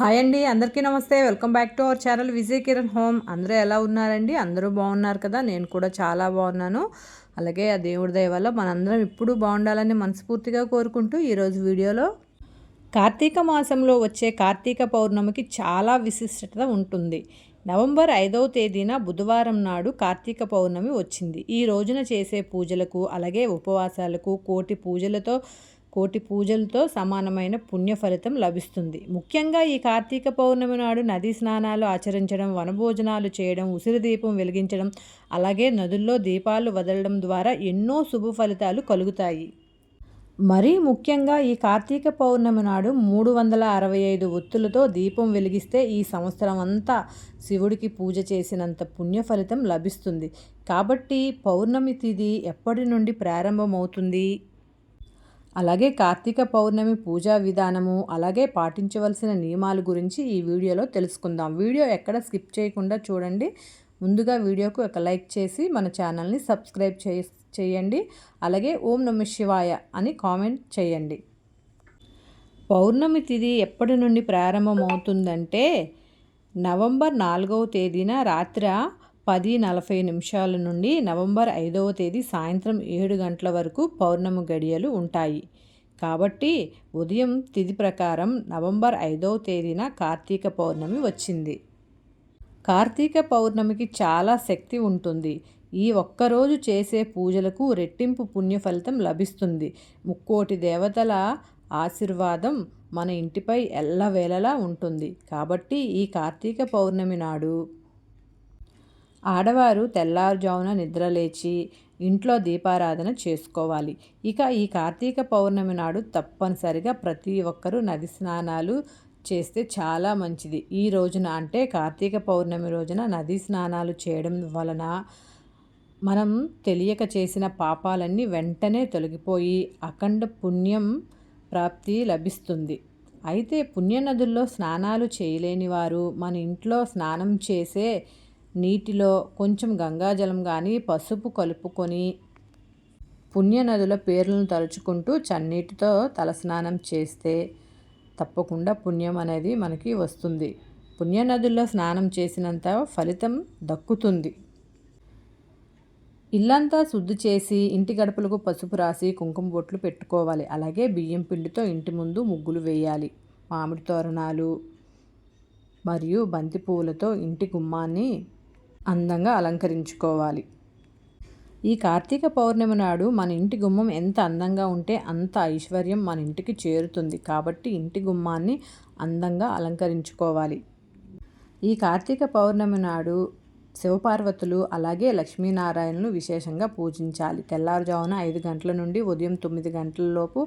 Hi అండి అందరికీ నమస్తే. Welcome back to our channel Vijay Kiran home. అందరూ ఎలా ఉన్నారండి? అందరూ బాగున్నారు కదా? నేను కూడా చాలా బాగున్నాను. అలాగే ఆ దేవుడి దయ వల్ల మనందరం ఇప్పుడు బాగుండాలని మనస్ఫూర్తిగా కోరుకుంటూ ఈరోజు వీడియోలో కార్తీక మాసంలో వచ్చే కార్తీక పౌర్ణమికి చాలా విశిష్టత ఉంటుంది. నవంబర్ ఐదవ తేదీన బుధవారం నాడు కార్తీక పౌర్ణమి వచ్చింది. ఈ రోజున చేసే పూజలకు అలాగే ఉపవాసాలకు కోటి పూజలతో కోటి పూజలతో సమానమైన పుణ్య ఫలితం లభిస్తుంది. ముఖ్యంగా ఈ కార్తీక పౌర్ణమి నాడు నదీ స్నానాలు ఆచరించడం వనభోజనాలు చేయడం ఉసిరి దీపం వెలిగించడం అలాగే నదుల్లో దీపాలు వదలడం ద్వారా ఎన్నో శుభ ఫలితాలు కలుగుతాయి. మరీ ముఖ్యంగా ఈ కార్తీక పౌర్ణమి నాడు మూడు వందల అరవై ఐదు ఒత్తులతో దీపం వెలిగిస్తే ఈ సంవత్సరం అంతా శివుడికి పూజ చేసినంత పుణ్య ఫలితం లభిస్తుంది. కాబట్టి పౌర్ణమి తిథి ఎప్పటి నుండి ప్రారంభమవుతుంది? అలాగే కార్తీక పౌర్ణమి పూజా విధానము అలాగే పాటించవలసిన నియమాల గురించి ఈ వీడియోలో తెలుసుకుందాం. వీడియో ఎక్కడ స్కిప్ చేయకుండా చూడండి. ముందుగా వీడియోకు ఒక లైక్ చేసి మన ఛానల్ని సబ్స్క్రైబ్ చేయండి. అలాగే ఓం నమ శివాయ అని కామెంట్ చేయండి. పౌర్ణమి తిథి ఎప్పటి నుండి ప్రారంభమవుతుందంటే నవంబర్ నాలుగవ తేదీన రాత్రి పది నలభై నిమిషాల నుండి నవంబర్ ఐదవ తేదీ సాయంత్రం ఏడు గంటల వరకు పౌర్ణమి గడియలు ఉంటాయి. కాబట్టి ఉదయం తిథి ప్రకారం నవంబర్ ఐదవ తేదీన కార్తీక పౌర్ణమి వచ్చింది. కార్తీక పౌర్ణమికి చాలా శక్తి ఉంటుంది. ఈ ఒక్కరోజు చేసే పూజలకు రెట్టింపు పుణ్య ఫలితం లభిస్తుంది. ముక్కోటి దేవతల ఆశీర్వాదం మన ఇంటిపై ఎల్లవేళలా ఉంటుంది. కాబట్టి ఈ కార్తీక పౌర్ణమి నాడు ఆడవారు తెల్లారుజామున నిద్రలేచి ఇంట్లో దీపారాధన చేసుకోవాలి. ఇక ఈ కార్తీక పౌర్ణమి నాడు తప్పనిసరిగా ప్రతి ఒక్కరూ నది స్నానాలు చేస్తే చాలా మంచిది. ఈ రోజున అంటే కార్తీక పౌర్ణమి రోజున నది స్నానాలు చేయడం వలన మనం తెలియక చేసిన పాపాలన్నీ వెంటనే తొలగిపోయి అఖండ పుణ్యం ప్రాప్తి లభిస్తుంది. అయితే పుణ్యనదుల్లో స్నానాలు చేయలేని వారు మన ఇంట్లో స్నానం చేసే నీటిలో కొంచెం గంగాజలం కానీ పసుపు కలుపుకొని పుణ్యనదుల పేర్లను తలుచుకుంటూ చన్నీటితో తలస్నానం చేస్తే తప్పకుండా పుణ్యం అనేది మనకి వస్తుంది. పుణ్యనదుల్లో స్నానం చేసినంత ఫలితం దక్కుతుంది. ఇల్లంతా శుద్ధి చేసి ఇంటి గడపలకు పసుపు రాసి కుంకుమ బొట్లు పెట్టుకోవాలి. అలాగే బియ్యం పిండితో ఇంటి ముందు ముగ్గులు వేయాలి. మామిడి తోరణాలు మరియు బంతి పువ్వులతో ఇంటి గుమ్మాన్ని అందంగా అలంకరించుకోవాలి. ఈ కార్తీక పౌర్ణమి నాడు మన ఇంటి గుమ్మం ఎంత అందంగా ఉంటే అంత ఐశ్వర్యం మన ఇంటికి చేరుతుంది. కాబట్టి ఇంటి గుమ్మాన్ని అందంగా అలంకరించుకోవాలి. ఈ కార్తీక పౌర్ణమి నాడు శివపార్వతులు అలాగే లక్ష్మీనారాయణను విశేషంగా పూజించాలి. తెల్లారుజామున ఐదు గంటల నుండి ఉదయం తొమ్మిది గంటలలోపు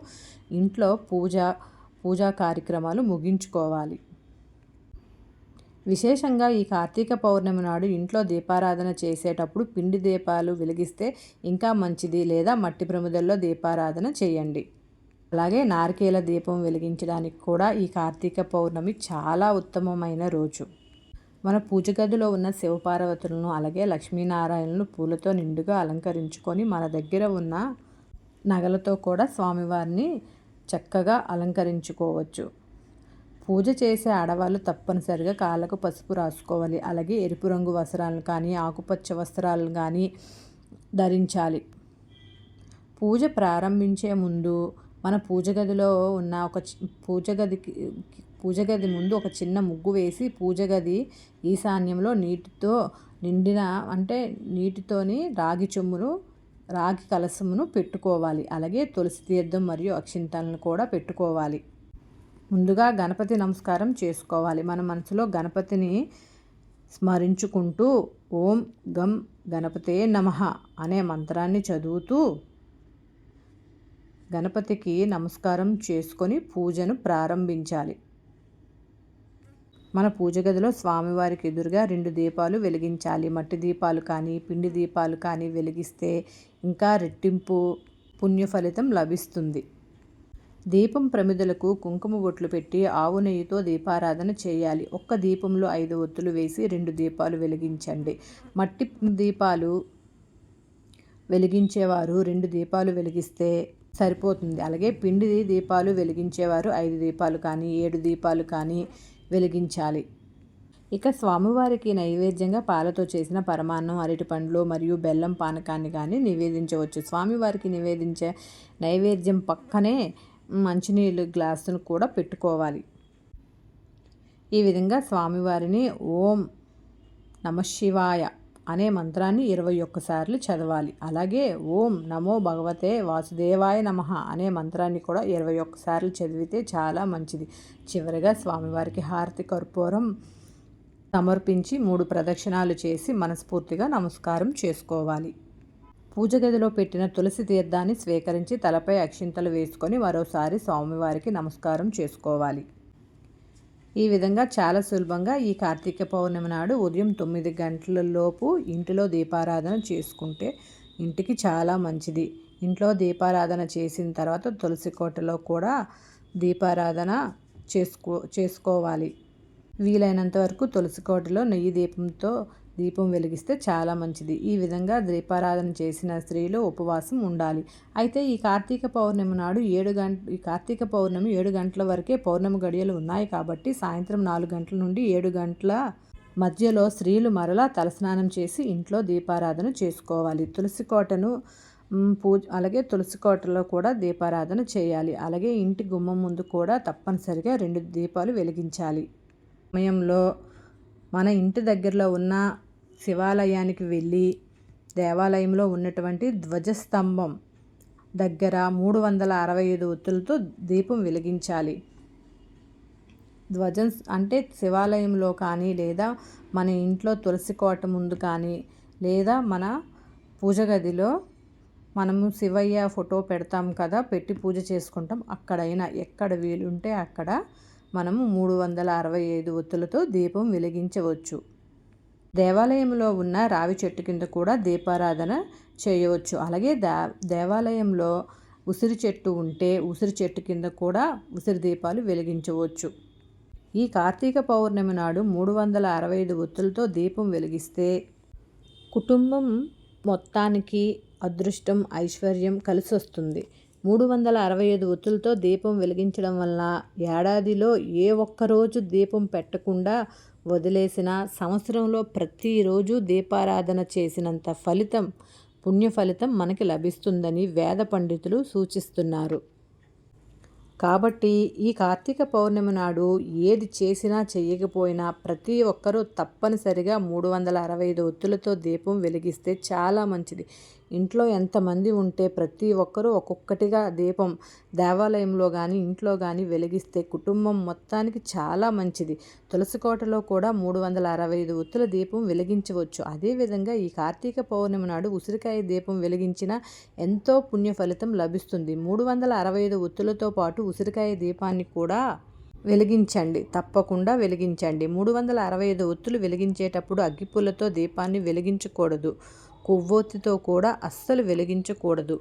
ఇంట్లో పూజ పూజా కార్యక్రమాలు ముగించుకోవాలి. విశేషంగా ఈ కార్తీక పౌర్ణమి నాడు ఇంట్లో దీపారాధన చేసేటప్పుడు పిండి దీపాలు వెలిగిస్తే ఇంకా మంచిది లేదా మట్టి ప్రమిదల్లో దీపారాధన చేయండి. అలాగే నారికేల దీపం వెలిగించడానికి కూడా ఈ కార్తీక పౌర్ణమి చాలా ఉత్తమమైన రోజు. మన పూజ గదిలో ఉన్న శివపార్వతులను అలాగే లక్ష్మీనారాయణను పూలతో నిండుగా అలంకరించుకొని మన దగ్గర ఉన్న నగలతో కూడా స్వామివారిని చక్కగా అలంకరించుకోవచ్చు. పూజ చేసే ఆడవాళ్ళు తప్పనిసరిగా కాళ్ళకు పసుపు రాసుకోవాలి. అలాగే ఎరుపు రంగు వస్త్రాలను కానీ ఆకుపచ్చ వస్త్రాలను కానీ ధరించాలి. పూజ ప్రారంభించే ముందు మన పూజ గదిలో ఉన్న ఒక పూజ గదికి పూజ గది ముందు ఒక చిన్న ముగ్గు వేసి పూజ గది ఈశాన్యంలో నీటితో నిండిన అంటే నీటితోని రాగి చెమ్మును రాగి కలసమును పెట్టుకోవాలి. అలాగే తులసి తీర్థం మరియు అక్షింతలను కూడా పెట్టుకోవాలి. ముందుగా గణపతి నమస్కారం చేసుకోవాలి. మన మనసులో గణపతిని స్మరించుకుంటూ ఓం గం గణపతే నమ అనే మంత్రాన్ని చదువుతూ గణపతికి నమస్కారం చేసుకొని పూజను ప్రారంభించాలి. మన పూజ గదిలో స్వామివారికి ఎదురుగా రెండు దీపాలు వెలిగించాలి. మట్టి దీపాలు కానీ పిండి దీపాలు కానీ వెలిగిస్తే ఇంకా రెట్టింపు పుణ్య ఫలితం లభిస్తుంది. దీపం ప్రమిదలకు కుంకుమ బొట్లు పెట్టి ఆవు నెయ్యితో దీపారాధన చేయాలి. ఒక్క దీపంలో ఐదు ఒత్తులు వేసి రెండు దీపాలు వెలిగించండి. మట్టి దీపాలు వెలిగించేవారు రెండు దీపాలు వెలిగిస్తే సరిపోతుంది. అలాగే పిండి దీపాలు వెలిగించేవారు ఐదు దీపాలు కానీ ఏడు దీపాలు కానీ వెలిగించాలి. ఇక స్వామివారికి నైవేద్యంగా పాలతో చేసిన పరమాన్నం అరటిపండ్లు మరియు బెల్లం పానకాన్ని కానీ నివేదించవచ్చు. స్వామివారికి నివేదించే నైవేద్యం పక్కనే మంచినీళ్ళు గ్లాసును కూడా పెట్టుకోవాలి. ఈ విధంగా స్వామివారిని ఓం నమశివాయ అనే మంత్రాన్ని ఇరవై ఒక్కసార్లు చదవాలి. అలాగే ఓం నమో భగవతే వాసుదేవాయ నమ అనే మంత్రాన్ని కూడా ఇరవై ఒక్కసార్లు చదివితే చాలా మంచిది. చివరిగా స్వామివారికి హారతి కర్పూరం సమర్పించి మూడు ప్రదక్షిణాలు చేసి మనస్ఫూర్తిగా నమస్కారం చేసుకోవాలి. పూజ గదిలో పెట్టిన తులసి తీర్థాన్ని స్వీకరించి తలపై అక్షింతలు వేసుకొని మరోసారి స్వామివారికి నమస్కారం చేసుకోవాలి. ఈ విధంగా చాలా సులభంగా ఈ కార్తీక పౌర్ణమి నాడు ఉదయం తొమ్మిది గంటలలోపు ఇంటిలో దీపారాధన చేసుకుంటే ఇంటికి చాలా మంచిది. ఇంట్లో దీపారాధన చేసిన తర్వాత తులసి కోటలో కూడా దీపారాధన చేసుకో చేసుకోవాలి. వీలైనంత వరకు తులసి కోటలో నెయ్యి దీపంతో దీపం వెలిగిస్తే చాలా మంచిది. ఈ విధంగా దీపారాధన చేసిన స్త్రీలు ఉపవాసం ఉండాలి. అయితే ఈ కార్తీక పౌర్ణమి నాడు ఏడు గంట ఈ కార్తీక పౌర్ణమి ఏడు గంటల వరకే పౌర్ణమి గడియలు ఉన్నాయి కాబట్టి సాయంత్రం నాలుగు గంటల నుండి ఏడు గంటల మధ్యలో స్త్రీలు మరలా తలస్నానం చేసి ఇంట్లో దీపారాధన చేసుకోవాలి. తులసి కోటను పూజ అలాగే తులసి కోటలో కూడా దీపారాధన చేయాలి. అలాగే ఇంటి గుమ్మం ముందు కూడా తప్పనిసరిగా రెండు దీపాలు వెలిగించాలి. సమయంలో మన ఇంటి దగ్గరలో ఉన్న శివాలయానికి వెళ్ళి దేవాలయంలో ఉన్నటువంటి ధ్వజస్తంభం దగ్గర మూడు వందల అరవై ఐదు ఒత్తులతో దీపం వెలిగించాలి. ధ్వజం అంటే శివాలయంలో కానీ లేదా మన ఇంట్లో తులసి కోట ముందు కానీ లేదా మన పూజ గదిలో మనము శివయ్య ఫోటో పెడతాం కదా పెట్టి పూజ చేసుకుంటాం. అక్కడైనా ఎక్కడ వీలుంటే అక్కడ మనము మూడు వందల అరవై ఐదు ఒత్తులతో దీపం వెలిగించవచ్చు. దేవాలయంలో ఉన్న రావి చెట్టు కింద కూడా దీపారాధన చేయవచ్చు. అలాగే దే దేవాలయంలో ఉసిరి చెట్టు ఉంటే ఉసిరి చెట్టు కింద కూడా ఉసిరి దీపాలు వెలిగించవచ్చు. ఈ కార్తీక పౌర్ణమి నాడు మూడు వందల అరవై ఐదు ఒత్తులతో దీపం వెలిగిస్తే కుటుంబం మొత్తానికి అదృష్టం ఐశ్వర్యం కలిసి వస్తుంది మూడు వందల అరవై ఐదు ఒత్తులతో దీపం వెలిగించడం వల్ల ఏడాదిలో ఏ ఒక్కరోజు దీపం పెట్టకుండా వదిలేసిన సంవత్సరంలో ప్రతిరోజు దీపారాధన చేసినంత ఫలితం పుణ్య ఫలితం మనకి లభిస్తుందని వేద పండితులు సూచిస్తున్నారు. కాబట్టి ఈ కార్తీక పౌర్ణమి నాడు ఏది చేసినా చేయకపోయినా ప్రతి ఒక్కరూ తప్పనిసరిగా మూడు వందల అరవై ఐదు ఒత్తులతో దీపం వెలిగిస్తే చాలా మంచిది. ఇంట్లో ఎంతమంది ఉంటే ప్రతి ఒక్కరూ ఒక్కొక్కటిగా దీపం దేవాలయంలో కానీ ఇంట్లో కానీ వెలిగిస్తే కుటుంబం మొత్తానికి చాలా మంచిది. తులసి కోటలో కూడా మూడు వందల అరవై ఐదు ఒత్తుల దీపం వెలిగించవచ్చు. అదేవిధంగా ఈ కార్తీక పౌర్ణమి నాడు ఉసిరికాయ దీపం వెలిగించిన ఎంతో పుణ్య ఫలితం లభిస్తుంది. మూడు వందల అరవై ఐదు ఒత్తులతో పాటు ఉసిరికాయ దీపాన్ని కూడా వెలిగించండి. తప్పకుండా వెలిగించండి. మూడు వందల అరవై ఐదు ఒత్తులు వెలిగించేటప్పుడు అగ్గిపుల్లతో దీపాన్ని వెలిగించకూడదు. కొవ్వొత్తితో కూడా అస్సలు వెలిగించకూడదు.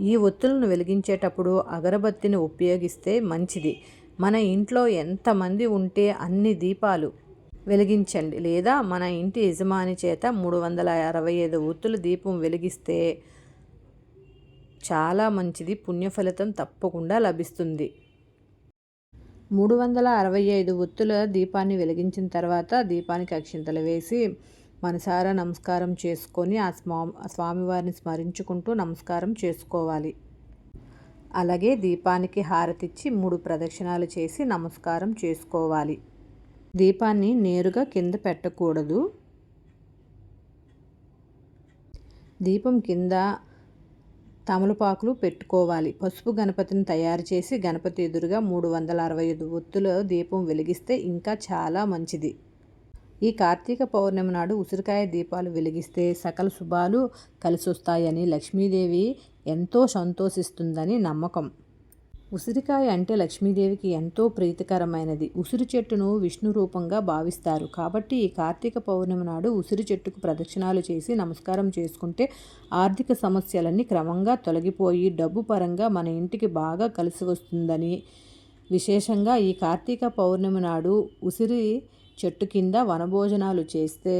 ఈ ఒత్తులను వెలిగించేటప్పుడు అగరబత్తిని ఉపయోగిస్తే మంచిది. మన ఇంట్లో ఎంతమంది ఉంటే అన్ని దీపాలు వెలిగించండి. లేదా మన ఇంటి యజమాని చేత మూడు వందల అరవై ఐదు ఒత్తుల దీపం వెలిగిస్తే చాలా మంచిది. పుణ్యఫలితం తప్పకుండా లభిస్తుంది. మూడు వందల అరవై ఐదు ఒత్తుల దీపాన్ని వెలిగించిన తర్వాత దీపానికి అక్షింతలు వేసి మనసారా నమస్కారం చేసుకొని ఆ స్వా స్వామివారిని స్మరించుకుంటూ నమస్కారం చేసుకోవాలి. అలాగే దీపానికి హారతిచ్చి మూడు ప్రదక్షిణాలు చేసి నమస్కారం చేసుకోవాలి. దీపాన్ని నేరుగా కింద పెట్టకూడదు. దీపం కింద తమలపాకులు పెట్టుకోవాలి. పసుపు గణపతిని తయారు చేసి గణపతి ఎదురుగా మూడు వందల అరవై ఐదు ఒత్తుల దీపం వెలిగిస్తే ఇంకా చాలా మంచిది. ఈ కార్తీక పౌర్ణమి నాడు ఉసిరికాయ దీపాలు వెలిగిస్తే సకల శుభాలు కలిసొస్తాయని లక్ష్మీదేవి ఎంతో సంతోషిస్తుందని నమ్మకం. ఉసిరికాయ అంటే లక్ష్మీదేవికి ఎంతో ప్రీతికరమైనది. ఉసిరి చెట్టును విష్ణు రూపంగా భావిస్తారు. కాబట్టి ఈ కార్తీక పౌర్ణమి నాడు ఉసిరి చెట్టుకు ప్రదక్షిణాలు చేసి నమస్కారం చేసుకుంటే ఆర్థిక సమస్యలన్నీ క్రమంగా తొలగిపోయి డబ్బు పరంగా మన ఇంటికి బాగా కలిసి వస్తుందని. విశేషంగా ఈ కార్తీక పౌర్ణమి నాడు ఉసిరి చెట్టు కింద వనభోజనాలు చేస్తే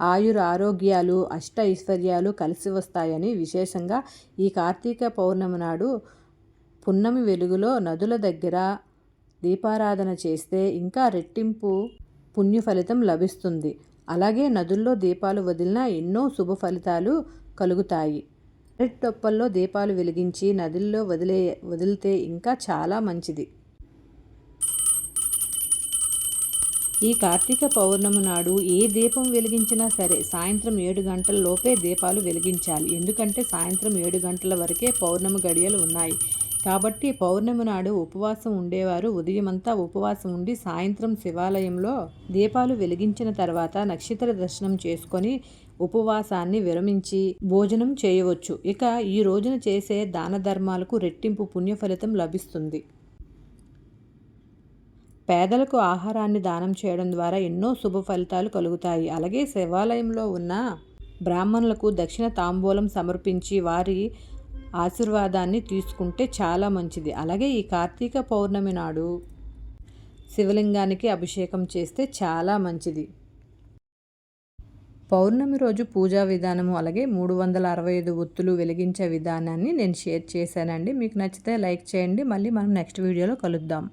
ఆయుర ఆరోగ్యాలు అష్ట ఐశ్వర్యాలు కలిసి వస్తాయని విశేషంగా ఈ కార్తీక పౌర్ణమి నాడు పున్నమి వెలుగులో నదుల దగ్గర దీపారాధన చేస్తే ఇంకా రెట్టింపు పుణ్య ఫలితం లభిస్తుంది. అలాగే నదుల్లో దీపాలు వదిలినా ఎన్నో శుభ ఫలితాలు కలుగుతాయి. రెడ్ టొప్పల్లో దీపాలు వెలిగించి నదుల్లో వదిలే వదిలితే ఇంకా చాలా మంచిది. ఈ కార్తీక పౌర్ణమి నాడు ఏ దీపం వెలిగించినా సరే సాయంత్రం ఏడు గంటల లోపే దీపాలు వెలిగించాలి. ఎందుకంటే సాయంత్రం ఏడు గంటల వరకే పౌర్ణమి గడియలు ఉన్నాయి. కాబట్టి పౌర్ణమి నాడు ఉపవాసం ఉండేవారు. ఉదయమంతా ఉపవాసం ఉండి సాయంత్రం శివాలయంలో దీపాలు వెలిగించిన తర్వాత నక్షత్ర దర్శనం చేసుకొని ఉపవాసాన్ని విరమించి భోజనం చేయవచ్చు. ఇక ఈ రోజున చేసే దాన ధర్మాలకు రెట్టింపు పుణ్యఫలితం లభిస్తుంది. పేదలకు ఆహారాన్ని దానం చేయడం ద్వారా ఎన్నో శుభ ఫలితాలు కలుగుతాయి. అలాగే శివాలయంలో ఉన్న బ్రాహ్మణులకు దక్షిణ తాంబూలం సమర్పించి వారి ఆశీర్వాదాన్ని తీసుకుంటే చాలా మంచిది. అలాగే ఈ కార్తీక పౌర్ణమి నాడు శివలింగానికి అభిషేకం చేస్తే చాలా మంచిది. పౌర్ణమి రోజు పూజా విధానము అలాగే మూడు వందల అరవై ఐదు ఒత్తులు వెలిగించే విధానాన్ని నేను షేర్ చేశానండి. మీకు నచ్చితే లైక్ చేయండి. మళ్ళీ మనం నెక్స్ట్ వీడియోలో కలుద్దాం.